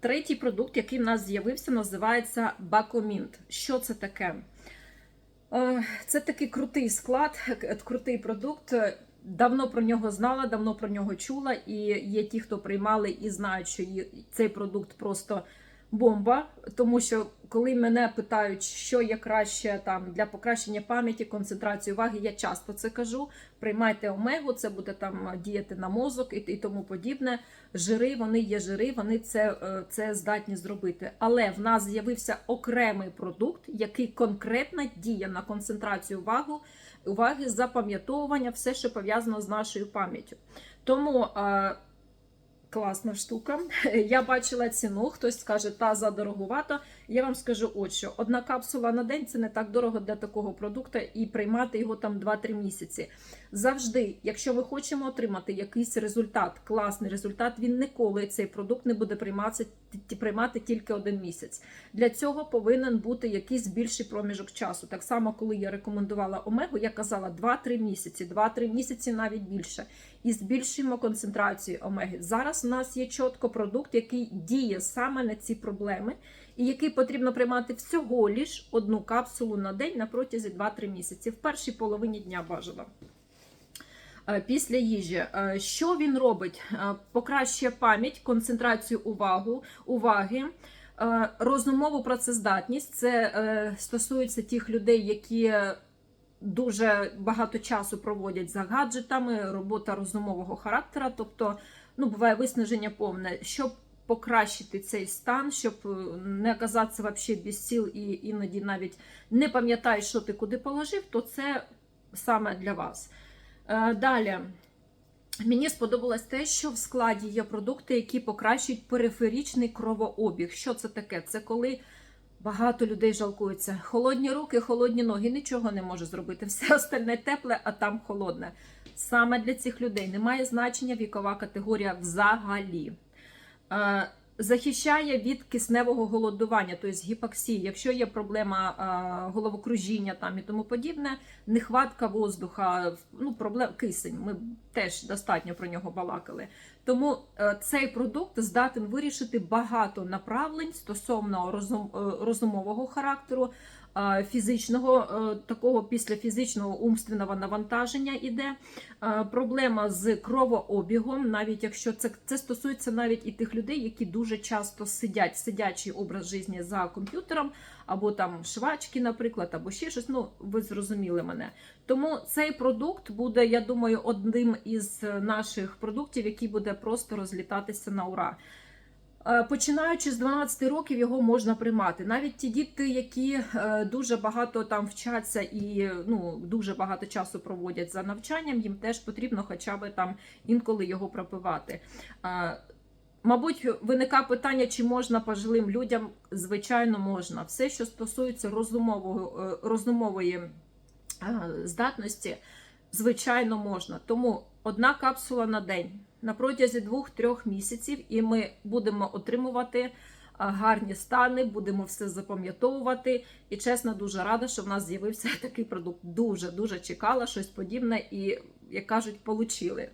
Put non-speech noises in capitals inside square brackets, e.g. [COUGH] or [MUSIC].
Третій продукт, який в нас з'явився, називається Бакомінт. Що це таке? Е, Це такий крутий склад, крутий продукт. Давно про нього знала, давно про нього чула, і є ті, хто приймали і знають, що цей продукт просто бомба. Тому що коли мене питають, що є краще там для покращення пам'яті, концентрації уваги, я часто це кажу. Приймайте омегу, це буде там діяти на мозок і, і тому подібне. Жири, вони є жири, вони це, е, це здатні зробити. Але в нас з'явився окремий продукт, який конкретно діє на концентрацію увагу, уваги, запам'ятовування, все, що пов'язано з нашою пам'яттю. Тому е, класна штука. [LAUGHS] Я бачила ціну, хтось скаже, та задорогувато. Я вам скажу, от що одна капсула на день це не так дорого для такого продукту, і приймати його там 2-3 місяці. Завжди, якщо ми хочемо отримати якийсь результат, класний результат, він ніколи цей продукт не буде прийматися ті- приймати тільки один місяць. Для цього повинен бути якийсь більший проміжок часу. Так само, коли я рекомендувала омегу, я казала 2-3 місяці, 2-3 місяці навіть більше. І збільшуємо концентрацію омеги. Зараз у нас є чітко продукт, який діє саме на ці проблеми, і який потрібно приймати всього лиш одну капсулу на день на протязі 2-3 місяці. В першій половині дня бажано. Е, Після їжі, Е, що він робить? Е, Покращує пам'ять, концентрацію увагу, уваги, розумову працездатність. Це стосується тих людей, які дуже багато часу проводять за гаджетами, робота розумового характера, тобто ну, буває виснаження повне. Щоб покращити цей стан, щоб е, не оказатися взагалі без сил і іноді навіть не пам'ятаєш, що ти куди положив, то це саме для вас. Е, Далі. Мені сподобалось те, що в складі є продукти, які покращують периферічний кровообіг. Що це таке? Це коли багато людей жалкуються. Холодні руки, холодні ноги, нічого не може зробити. Все остальне тепле, а там холодне. Саме для цих людей немає значення вікова категорія взагалі. Е, Захищає від кисневого голодування, тобто гіпоксії. Якщо є проблема е, головокружіння там і тому подібне, нехватка воздуха, ну проблем кисень. Ми теж достатньо про нього балакали. Тому е, цей продукт здатен вирішити багато направлень стосовно розум, е, розумового характеру, е, фізичного такого після фізичного умственного навантаження іде. Проблема з кровообігом, навіть якщо це, це стосується навіть і тих людей, які дуже часто сидять, сидячий образ життя за комп'ютером, або там швачки, наприклад, або ще щось. Ну, ви зрозуміли мене. Тому цей продукт буде, я думаю, одним із наших продуктів, який буде просто розлітатися на ура. Е, Починаючи з 12 років його можна приймати. Навіть ті діти, які е, дуже багато там вчаться і ну дуже багато часу проводять за навчанням, їм теж потрібно хоча б там інколи його пропивати. Мабуть, виникає питання, чи можна пожилим людям? Звичайно, можна. Все, що стосується е, розумової е, здатності, звичайно, можна. Тому одна капсула на день на протязі двох-трьох місяців, і ми будемо отримувати е, гарні стани, будемо все запам'ятовувати. І чесно, дуже рада, що в нас з'явився [LAUGHS] такий продукт. Дуже дуже чекала щось подібне і, як кажуть, получили.